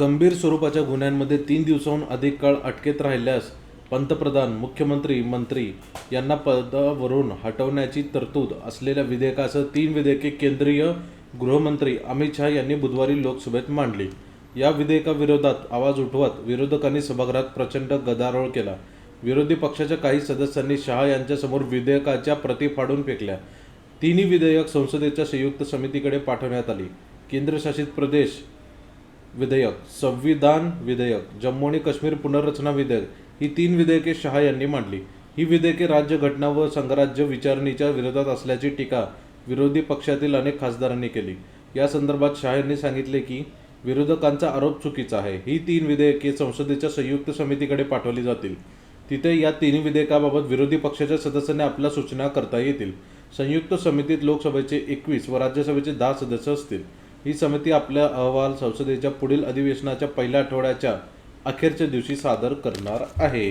गंभीर स्वरूपाच्या गुन्ह्यांमध्ये तीन दिवसाहून अधिक काळ अटकेत राहिल्यास पंतप्रधान मुख्यमंत्री मंत्री यांना पदावरून हटवण्याची तरतूद असलेल्या विधेयकासह तीन विधेयके केंद्रीय गृहमंत्री अमित शहा यांनी बुधवारी लोकसभेत मांडली. या विधेयकाविरोधात आवाज उठवत विरोधकांनी सभागृहात प्रचंड गदारोळ केला. विरोधी पक्षाच्या काही सदस्यांनी शहा यांच्यासमोर विधेयकाच्या प्रती फाडून फेकल्या. तिन्ही विधेयक संसदेच्या संयुक्त समितीकडे पाठवण्यात आली. केंद्रशासित प्रदेश विधेयक संविधान विधेयक जम्मू आणि काश्मीर पुनर्रचना विधेयक ही तीन विधेयके शहा यांनी मांडली. ही विधेयके राज्यघटना व संघराज्य विचारणीच्या विरोधात असल्याची टीका विरोधी पक्षातील अनेक खासदारांनी केली. या संदर्भात शहा यांनी सांगितले की विरोधकांचा आरोप चुकीचा आहे. ही तीन विधेयके संसदेच्या संयुक्त समितीकडे पाठवली जातील. तिथे या तिन्ही विधेयकाबाबत विरोधी पक्षाच्या सदस्यांनी आपल्या सूचना करता येतील. संयुक्त समितीत लोकसभेचे एकवीस व राज्यसभेचे दहा सदस्य असतील. ही समिती आपला अहवाल संसदेच्या पुढील अधिवेशनाच्या पहिल्या आठवड्याच्या अखेरच्या दिवशी सादर करणार आहे.